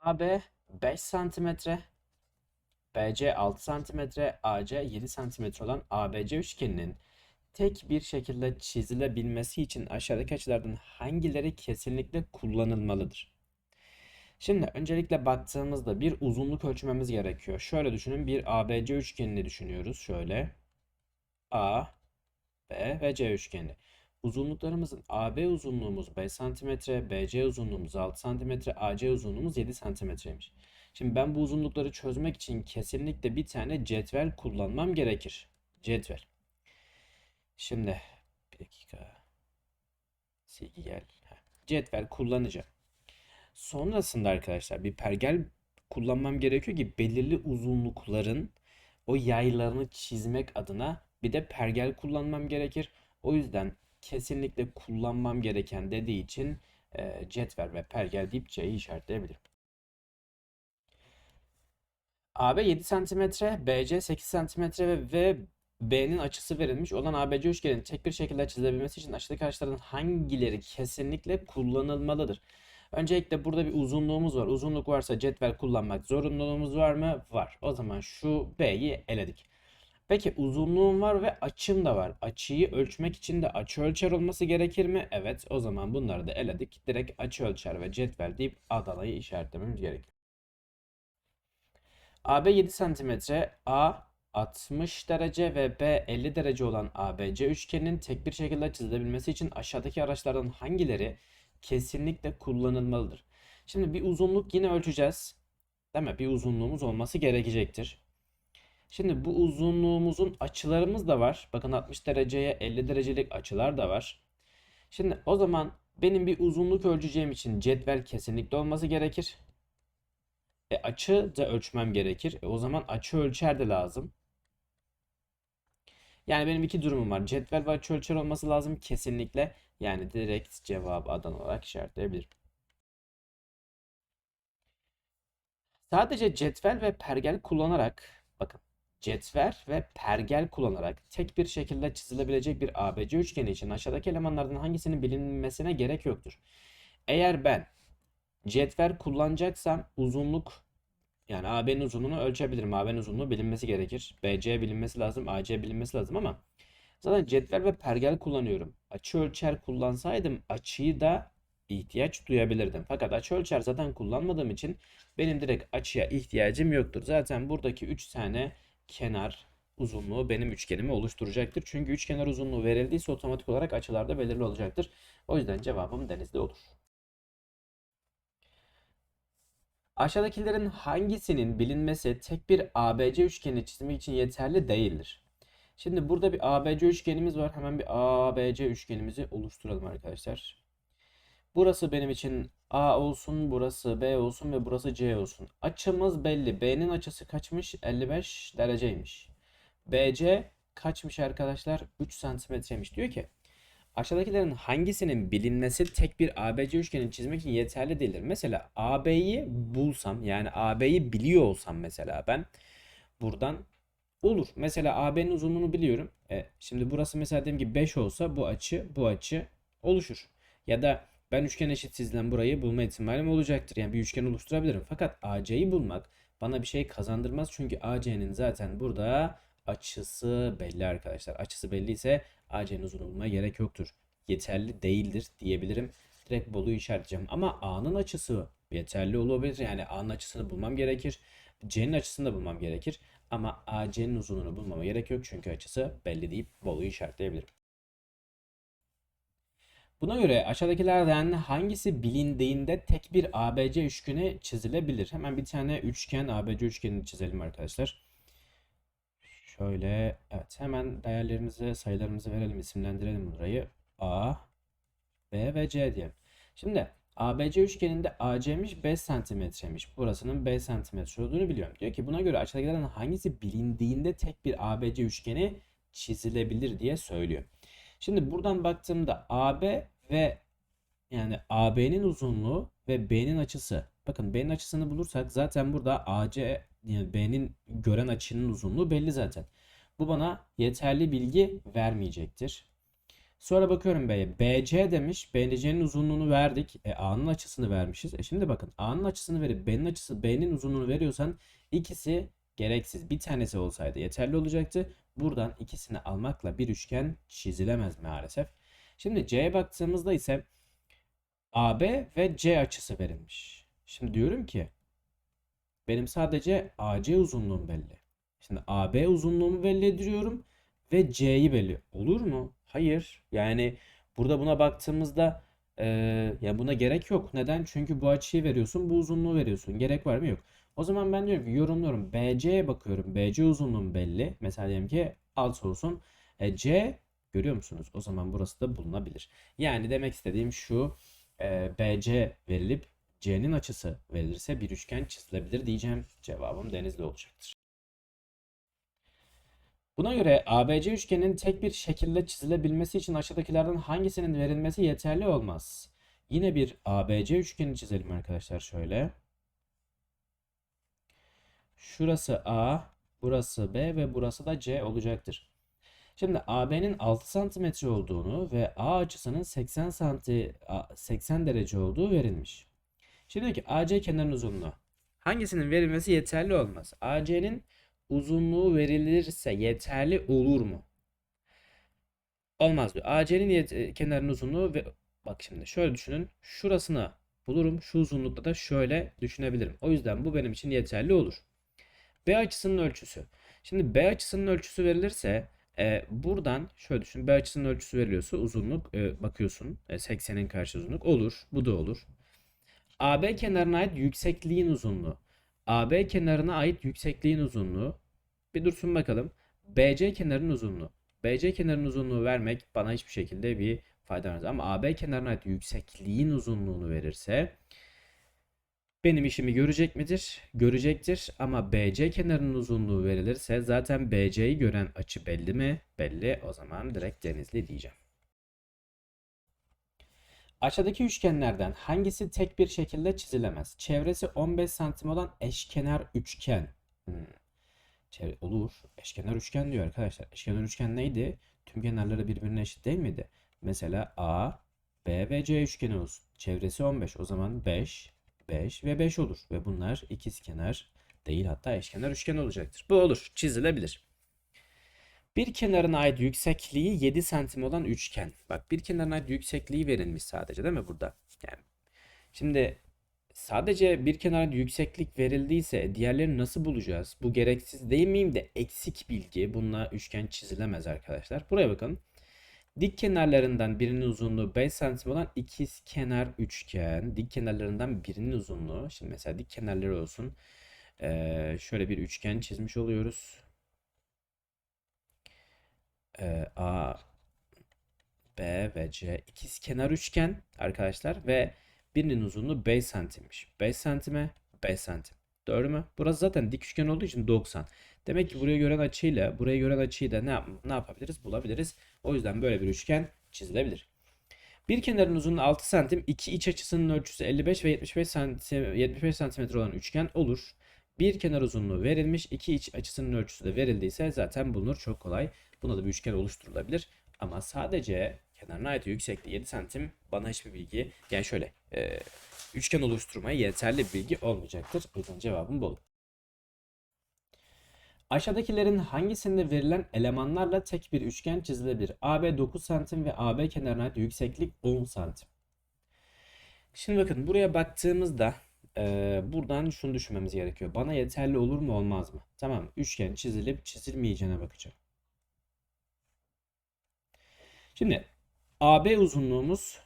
AB 5 santimetre, BC 6 santimetre, AC 7 santimetre olan ABC üçgeninin tek bir şekilde çizilebilmesi için aşağıdaki açılardan hangileri kesinlikle kullanılmalıdır? Şimdi öncelikle baktığımızda bir uzunluk ölçmemiz gerekiyor. Şöyle düşünün bir ABC üçgenini düşünüyoruz. Şöyle A, B ve C üçgeni. Uzunluklarımızın AB uzunluğumuz 5 cm, BC uzunluğumuz 6 cm, AC uzunluğumuz 7 cm'ymiş. Şimdi ben bu uzunlukları çözmek için kesinlikle bir tane cetvel kullanmam gerekir. Cetvel. Şimdi bir dakika. Silgi gel. Cetvel kullanacağım. Sonrasında arkadaşlar bir pergel kullanmam gerekiyor ki belirli uzunlukların o yaylarını çizmek adına bir de pergel kullanmam gerekir. O yüzden kesinlikle kullanmam gereken dediği için e, cetvel ve pergel deyip C'yi işaretleyebilirim. AB 7 cm, BC 8 cm ve, ve B'nin açısı verilmiş olan ABC üçgenin tek bir şekilde çizilebilmesi için aşağıdaki araçların hangileri kesinlikle kullanılmalıdır? Öncelikle burada bir uzunluğumuz var. Uzunluk varsa cetvel kullanmak zorunluluğumuz var mı? Var. O zaman şu B'yi eledik. Peki uzunluğum var ve açım da var. Açıyı ölçmek için de açı ölçer olması gerekir mi? Evet. O zaman bunları da eledik. Direkt açı ölçer ve cetvel deyip Adana'yı işaretlememiz gerekiyor. AB 7 cm, A 60 derece ve B 50 derece olan ABC üçgeninin tek bir şekilde çizilebilmesi için aşağıdaki araçlardan hangileri kesinlikle kullanılmalıdır? Şimdi bir uzunluk yine ölçeceğiz. Değil mi? Bir uzunluğumuz olması gerekecektir. Şimdi bu uzunluğumuzun açılarımız da var. Bakın 60 dereceye 50 derecelik açılar da var. Şimdi o zaman benim bir uzunluk ölçeceğim için cetvel kesinlikle olması gerekir. E, açı da ölçmem gerekir. E, o zaman açı ölçer de lazım. Yani benim iki durumum var. Cetvel ve açı ölçer olması lazım kesinlikle. Yani direkt cevabı Adana olarak işaretleyebilirim. Sadece cetvel ve pergel kullanarak bakın cetvel ve pergel kullanarak tek bir şekilde çizilebilecek bir ABC üçgeni için aşağıdaki elemanlardan hangisinin bilinmesine gerek yoktur. Eğer ben cetvel kullanacaksam uzunluk yani AB'nin uzunluğunu ölçebilirim. AB'nin uzunluğu bilinmesi gerekir. BC bilinmesi lazım. AC bilinmesi lazım ama zaten cetvel ve pergel kullanıyorum. Açı ölçer kullansaydım açıyı da ihtiyaç duyabilirdim. Fakat açı ölçer zaten kullanmadığım için benim direkt açıya ihtiyacım yoktur. Zaten buradaki 3 tane kenar uzunluğu benim üçgenimi oluşturacaktır. Çünkü üçkenar uzunluğu verildiyse otomatik olarak açılarda belirli olacaktır. O yüzde cevabım denizli olur. Aşağıdakilerin hangisinin bilinmesi tek bir ABC üçgeni çizmek için yeterli değildir? Şimdi burada bir ABC üçgenimiz var. Hemen bir ABC üçgenimizi oluşturalım arkadaşlar. Burası benim için A olsun, burası B olsun ve burası C olsun. Açımız belli. B'nin açısı kaçmış? 55 dereceymiş. BC kaçmış arkadaşlar? 3 santimetreymiş. Diyor ki aşağıdakilerin hangisinin bilinmesi tek bir ABC üçgeni çizmek için yeterli değildir. Mesela AB'yi bulsam yani AB'yi biliyor olsam mesela ben buradan olur. Mesela AB'nin uzunluğunu biliyorum. E, şimdi burası mesela diyelim ki 5 olsa bu açı bu açı oluşur. Ya da ben üçgen eşitsizden burayı bulma ihtimalim olacaktır. Yani bir üçgen oluşturabilirim. Fakat AC'yi bulmak bana bir şey kazandırmaz. Çünkü AC'nin zaten burada açısı belli arkadaşlar. Açısı belliyse AC'nin uzun bulmaya gerek yoktur. Yeterli değildir diyebilirim. Direkt Bolu'yu işaretleyeceğim. Ama A'nın açısı yeterli olabilir. Yani A'nın açısını bulmam gerekir. C'nin açısını da bulmam gerekir. Ama AC'nin uzunluğunu bulmama gerek yok. Çünkü açısı belli deyip Bolu'yu işaretleyebilirim. Buna göre aşağıdakilerden hangisi bilindiğinde tek bir ABC üçgeni çizilebilir? Hemen bir tane üçgen ABC üçgenini çizelim arkadaşlar. Şöyle evet hemen değerlerimizi sayılarımızı verelim isimlendirelim burayı. A, B ve C diyelim. Şimdi ABC üçgeninde AC'miş 5 santimetremiş. Burasının 5 santimetre olduğunu biliyorum. Diyor ki buna göre aşağıdakilerden hangisi bilindiğinde tek bir ABC üçgeni çizilebilir diye söylüyor. Şimdi buradan baktığımda AB ve yani AB'nin uzunluğu ve B'nin açısı. Bakın B'nin açısını bulursak zaten burada AC yani B'nin gören açının uzunluğu belli zaten. Bu bana yeterli bilgi vermeyecektir. Sonra bakıyorum B'ye. BC demiş. BC'nin uzunluğunu verdik. E, A'nın açısını vermişiz. E şimdi bakın A'nın açısını verip B'nin açısı B'nin uzunluğunu veriyorsan ikisi gereksiz. Bir tanesi olsaydı yeterli olacaktı. Buradan ikisini almakla bir üçgen çizilemez maalesef. Şimdi C'ye baktığımızda ise AB ve C açısı verilmiş. Şimdi diyorum ki benim sadece AC uzunluğum belli. Şimdi AB uzunluğumu belli ediyorum ve C'yi belli. Olur mu? Hayır. Yani burada buna baktığımızda e, ya buna gerek yok. Neden? Çünkü bu açıyı veriyorsun, bu uzunluğu veriyorsun. Gerek var mı? Yok. O zaman ben diyorum ki yorumluyorum. BC'ye bakıyorum. BC uzunluğum belli. Mesela diyelim ki alt olsun. E, C görüyor musunuz? O zaman burası da bulunabilir. Yani demek istediğim şu. e, BC verilip C'nin açısı verilirse bir üçgen çizilebilir diyeceğim. Cevabım denizli olacaktır. Buna göre ABC üçgenin tek bir şekilde çizilebilmesi için aşağıdakilerden hangisinin verilmesi yeterli olmaz? Yine bir ABC üçgeni çizelim arkadaşlar şöyle. Şurası A, burası B ve burası da C olacaktır. Şimdi AB'nin 6 santimetre olduğunu ve A açısının 80 santi 80 derece olduğu verilmiş. Şimdi diyor ki AC kenarının uzunluğu. Hangisinin verilmesi yeterli olmaz? AC'nin uzunluğu verilirse yeterli olur mu? Olmaz diyor. AC'nin kenarının uzunluğu ve bak şimdi şöyle düşünün. Şurasını bulurum. Şu uzunlukta da şöyle düşünebilirim. O yüzden bu benim için yeterli olur. B açısının ölçüsü. Şimdi B açısının ölçüsü verilirse e, buradan şöyle düşün. B açısının ölçüsü veriliyorsa uzunluk e, bakıyorsun. E, 80'in karşı uzunluk olur. Bu da olur. AB kenarına ait yüksekliğin uzunluğu. AB kenarına ait yüksekliğin uzunluğu. Bir dursun bakalım. BC kenarının uzunluğu. BC kenarının uzunluğu vermek bana hiçbir şekilde bir fayda vermez. Ama AB kenarına ait yüksekliğin uzunluğunu verirse benim işimi görecek midir? Görecektir. Ama BC kenarının uzunluğu verilirse zaten BC'yi gören açı belli mi? Belli. O zaman direkt denizli diyeceğim. Aşağıdaki üçgenlerden hangisi tek bir şekilde çizilemez? Çevresi 15 santim olan eşkenar üçgen. Hmm. Olur. Eşkenar üçgen diyor arkadaşlar. Eşkenar üçgen neydi? Tüm kenarları birbirine eşit değil miydi? Mesela A, B ve C üçgeni olsun. Çevresi 15. O zaman 5, 5 ve 5 olur. Ve bunlar ikizkenar değil hatta eşkenar üçgen olacaktır. Bu olur. Çizilebilir. Bir kenarına ait yüksekliği 7 santim olan üçgen. Bak bir kenarına ait yüksekliği verilmiş sadece değil mi burada? Yani şimdi sadece bir kenarına yükseklik verildiyse diğerlerini nasıl bulacağız? Bu gereksiz değil miyim de eksik bilgi. Bununla üçgen çizilemez arkadaşlar. Buraya bakın. Dik kenarlarından birinin uzunluğu 5 santim olan ikiz kenar üçgen. Dik kenarlarından birinin uzunluğu. Şimdi mesela dik kenarları olsun. Ee, şöyle bir üçgen çizmiş oluyoruz. Ee, A, B ve C ikiz kenar üçgen arkadaşlar ve birinin uzunluğu 5 santimmiş. 5 santime 5 santim. Doğru mu? Burası zaten dik üçgen olduğu için 90. Demek ki buraya gören açıyla buraya gören açıyı da ne, yap ne yapabiliriz? Bulabiliriz. O yüzden böyle bir üçgen çizilebilir. Bir kenarın uzunluğu 6 santim, iki iç açısının ölçüsü 55 ve 75 santim 75 santimetre olan üçgen olur. Bir kenar uzunluğu verilmiş, iki iç açısının ölçüsü de verildiyse zaten bulunur çok kolay. Buna da bir üçgen oluşturulabilir. Ama sadece kenarına ait yüksekliği 7 santim bana hiçbir bilgi yani şöyle e, üçgen oluşturmaya yeterli bir bilgi olmayacaktır. O yüzden cevabım bu olur. Aşağıdakilerin hangisinde verilen elemanlarla tek bir üçgen çizilebilir? AB 9 santim ve AB kenarına ait yükseklik 10 santim. Şimdi bakın buraya baktığımızda e, buradan şunu düşünmemiz gerekiyor. Bana yeterli olur mu olmaz mı? Tamam üçgen çizilip çizilmeyeceğine bakacağım. Şimdi AB uzunluğumuz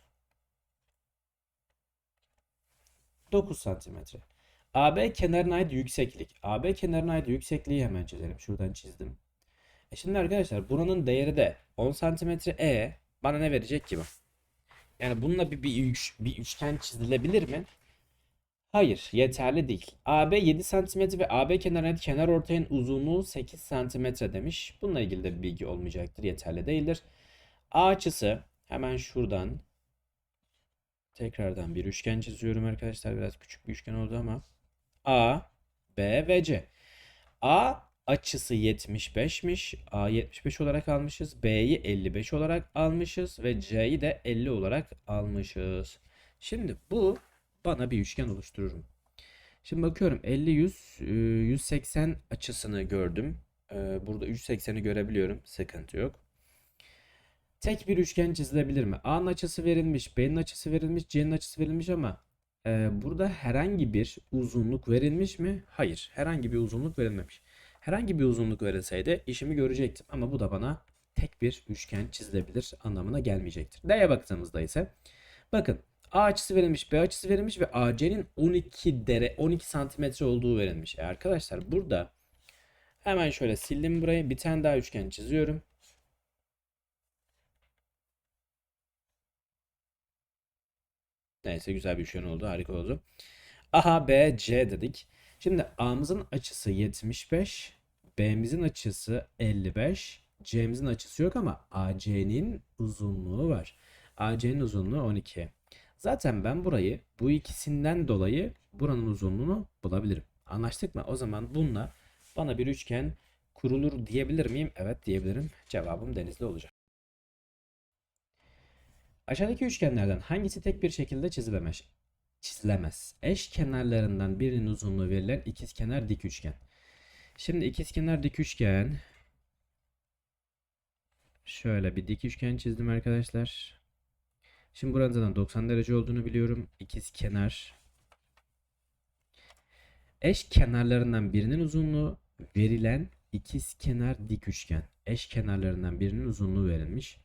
9 santimetre. AB kenarına ait yükseklik. AB kenarına ait yüksekliği hemen çizelim. Şuradan çizdim. E şimdi arkadaşlar buranın değeri de 10 santimetre E bana ne verecek ki bu? Yani bununla bir, bir, üç, bir üçgen çizilebilir mi? Hayır, yeterli değil. AB 7 santimetre ve AB kenarına ait kenar ortayın uzunluğu 8 santimetre demiş. Bununla ilgili de bir bilgi olmayacaktır. Yeterli değildir. A açısı hemen şuradan tekrardan bir üçgen çiziyorum arkadaşlar. Biraz küçük bir üçgen oldu ama A, B ve C. A açısı 75'miş. A 75 olarak almışız. B'yi 55 olarak almışız ve C'yi de 50 olarak almışız. Şimdi bu bana bir üçgen oluşturur mu? Şimdi bakıyorum 50 100 e, 180 açısını gördüm. E, Burada 180'i görebiliyorum. Sıkıntı yok. Tek bir üçgen çizilebilir mi? A'nın açısı verilmiş, B'nin açısı verilmiş, C'nin açısı verilmiş ama e, burada herhangi bir uzunluk verilmiş mi? Hayır, herhangi bir uzunluk verilmemiş. Herhangi bir uzunluk verilseydi işimi görecektim ama bu da bana tek bir üçgen çizilebilir anlamına gelmeyecektir. D'ye baktığımızda ise bakın A açısı verilmiş, B açısı verilmiş ve AC'nin 12 dere 12 santimetre olduğu verilmiş. E arkadaşlar burada hemen şöyle sildim burayı. Bir tane daha üçgen çiziyorum. Neyse güzel bir üçgen oldu. Harika oldu. A, B, C dedik. Şimdi A'mızın açısı 75. B'mizin açısı 55. C'mizin açısı yok ama AC'nin uzunluğu var. AC'nin uzunluğu 12. Zaten ben burayı bu ikisinden dolayı buranın uzunluğunu bulabilirim. Anlaştık mı? O zaman bununla bana bir üçgen kurulur diyebilir miyim? Evet diyebilirim. Cevabım denizli olacak. Aşağıdaki üçgenlerden hangisi tek bir şekilde çizilemez? Çizilemez. Eş kenarlarından birinin uzunluğu verilen ikizkenar dik üçgen. Şimdi ikizkenar dik üçgen şöyle bir dik üçgen çizdim arkadaşlar. Şimdi buranın zaten 90 derece olduğunu biliyorum. İkizkenar eş kenarlarından birinin uzunluğu verilen ikizkenar dik üçgen. Eş kenarlarından birinin uzunluğu verilmiş.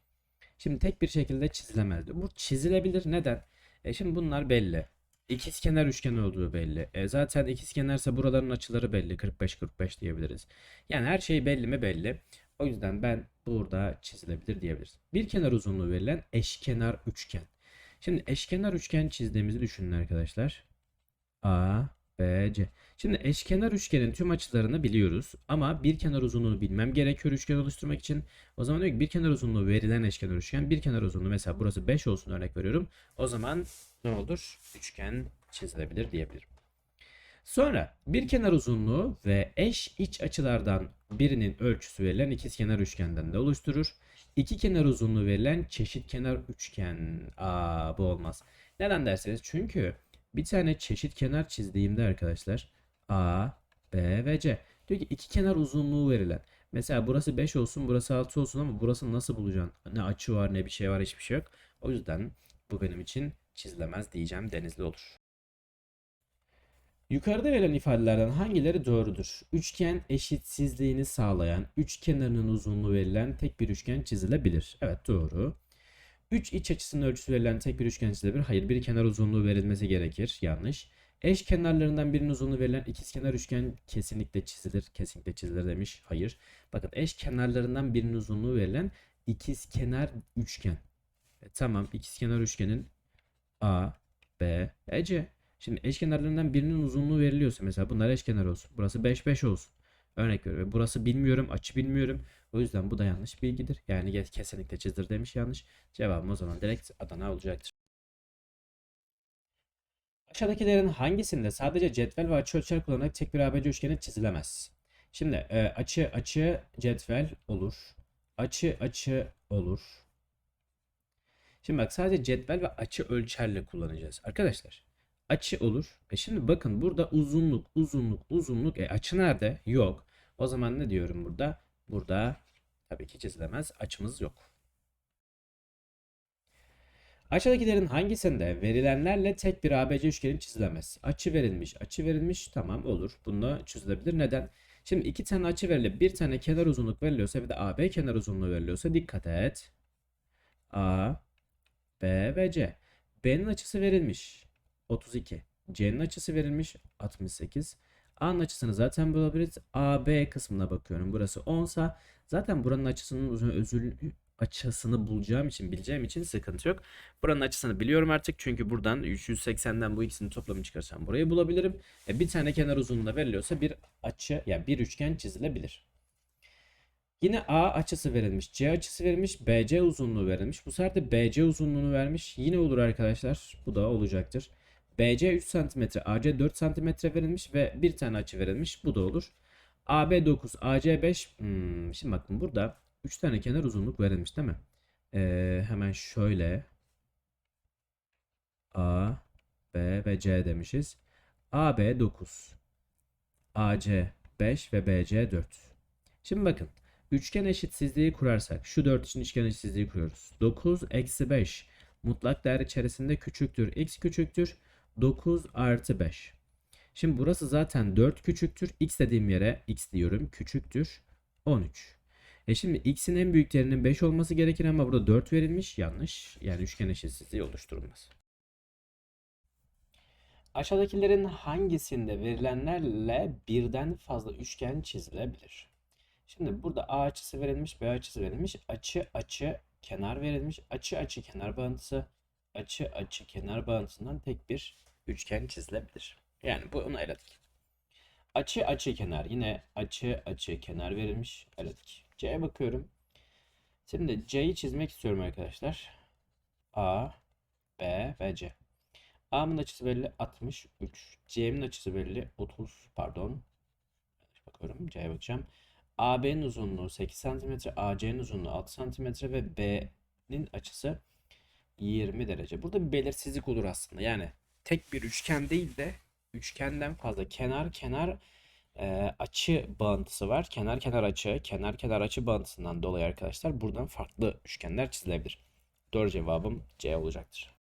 Şimdi tek bir şekilde çizilemezdi. Bu çizilebilir. Neden? E şimdi bunlar belli. İkizkenar üçgen olduğu belli. E zaten ikizkenarsa buraların açıları belli. 45-45 diyebiliriz. Yani her şey belli mi belli. O yüzden ben burada çizilebilir diyebiliriz. Bir kenar uzunluğu verilen eşkenar üçgen. Şimdi eşkenar üçgen çizdiğimizi düşünün arkadaşlar. A, B, C. Şimdi eşkenar üçgenin tüm açılarını biliyoruz ama bir kenar uzunluğunu bilmem gerekiyor üçgen oluşturmak için. O zaman diyor ki bir kenar uzunluğu verilen eşkenar üçgen, bir kenar uzunluğu mesela burası 5 olsun örnek veriyorum. O zaman ne olur? Üçgen çizilebilir diyebilirim. Sonra bir kenar uzunluğu ve eş iç açılardan birinin ölçüsü verilen ikizkenar üçgenden de oluşturur. İki kenar uzunluğu verilen çeşit kenar üçgen. Aa bu olmaz. Neden derseniz çünkü bir tane çeşit kenar çizdiğimde arkadaşlar A, B ve C. Diyor ki iki kenar uzunluğu verilen. Mesela burası 5 olsun, burası 6 olsun ama burası nasıl bulacaksın? Ne açı var, ne bir şey var, hiçbir şey yok. O yüzden bu benim için çizilemez diyeceğim. Denizli olur. Yukarıda verilen ifadelerden hangileri doğrudur? Üçgen eşitsizliğini sağlayan, üç kenarının uzunluğu verilen tek bir üçgen çizilebilir. Evet doğru. 3 iç açısının ölçüsü verilen tek bir üçgen çizilebilir. Hayır, bir kenar uzunluğu verilmesi gerekir. Yanlış. Eş kenarlarından birinin uzunluğu verilen ikizkenar üçgen kesinlikle çizilir. Kesinlikle çizilir demiş. Hayır. Bakın eş kenarlarından birinin uzunluğu verilen ikizkenar üçgen. E, tamam, ikizkenar üçgenin A, B ve C. Şimdi eşkenarlarından birinin uzunluğu veriliyorsa mesela bunlar eşkenar olsun. Burası 5 5 olsun. Örnek veriyorum. Burası bilmiyorum, açı bilmiyorum. O yüzden bu da yanlış bilgidir. Yani kesinlikle çizdir demiş yanlış. Cevabım o zaman direkt Adana olacaktır. Aşağıdakilerin hangisinde sadece cetvel ve açı ölçer kullanarak tek bir ABC üçgeni çizilemez? Şimdi e, açı açı cetvel olur. Açı açı olur. Şimdi bak sadece cetvel ve açı ölçerle kullanacağız. Arkadaşlar açı olur. E şimdi bakın burada uzunluk, uzunluk, uzunluk. E açı nerede? Yok. O zaman ne diyorum burada? Burada tabii ki çizilemez. Açımız yok. Aşağıdakilerin hangisinde verilenlerle tek bir ABC üçgeni çizilemez? Açı verilmiş, açı verilmiş. Tamam olur. Bununla çizilebilir. Neden? Şimdi iki tane açı verilip bir tane kenar uzunluk veriliyorsa ve de AB kenar uzunluğu veriliyorsa dikkat et. A, B ve C. B'nin açısı verilmiş. 32. C'nin açısı verilmiş 68. A'nın açısını zaten bulabiliriz. AB kısmına bakıyorum. Burası 10 sa zaten buranın açısının uzun özül açısını bulacağım için bileceğim için sıkıntı yok. Buranın açısını biliyorum artık çünkü buradan 380'den bu ikisini toplamı çıkarsam burayı bulabilirim. E, bir tane kenar uzunluğu veriliyorsa bir açı ya yani bir üçgen çizilebilir. Yine A açısı verilmiş, C açısı verilmiş, BC uzunluğu verilmiş. Bu sefer de BC uzunluğunu vermiş. Yine olur arkadaşlar. Bu da olacaktır. BC 3 cm, AC 4 cm verilmiş ve bir tane açı verilmiş. Bu da olur. AB 9, AC 5. Hmm, şimdi bakın burada 3 tane kenar uzunluk verilmiş değil mi? Ee, hemen şöyle A, B ve C demişiz. AB 9, AC 5 ve BC 4. Şimdi bakın üçgen eşitsizliği kurarsak şu 4 için üçgen eşitsizliği kuruyoruz. 9 eksi 5 mutlak değer içerisinde küçüktür. X küçüktür. 9 artı 5. Şimdi burası zaten 4 küçüktür. X dediğim yere x diyorum. Küçüktür. 13. E şimdi x'in en büyük değerinin 5 olması gerekir ama burada 4 verilmiş. Yanlış. Yani üçgen eşitsizliği oluşturulmaz. Aşağıdakilerin hangisinde verilenlerle birden fazla üçgen çizilebilir? Şimdi burada A açısı verilmiş, B açısı verilmiş. Açı açı kenar verilmiş. Açı açı kenar bağıntısı. Açı açı kenar bağıntısından tek bir üçgen çizilebilir. Yani bunu eledik. Açı açı kenar yine açı açı kenar verilmiş. Eledik. C'ye bakıyorum. Şimdi C'yi çizmek istiyorum arkadaşlar. A, B ve C. A'nın açısı belli 63. C'nin açısı belli 30 pardon. Bakıyorum C'ye bakacağım. AB'nin uzunluğu 8 cm, AC'nin uzunluğu 6 cm ve B'nin açısı 20 derece. Burada bir belirsizlik olur aslında. Yani tek bir üçgen değil de üçgenden fazla kenar kenar e, açı bağıntısı var. Kenar kenar açı, kenar kenar açı bağıntısından dolayı arkadaşlar buradan farklı üçgenler çizilebilir. Doğru cevabım C olacaktır.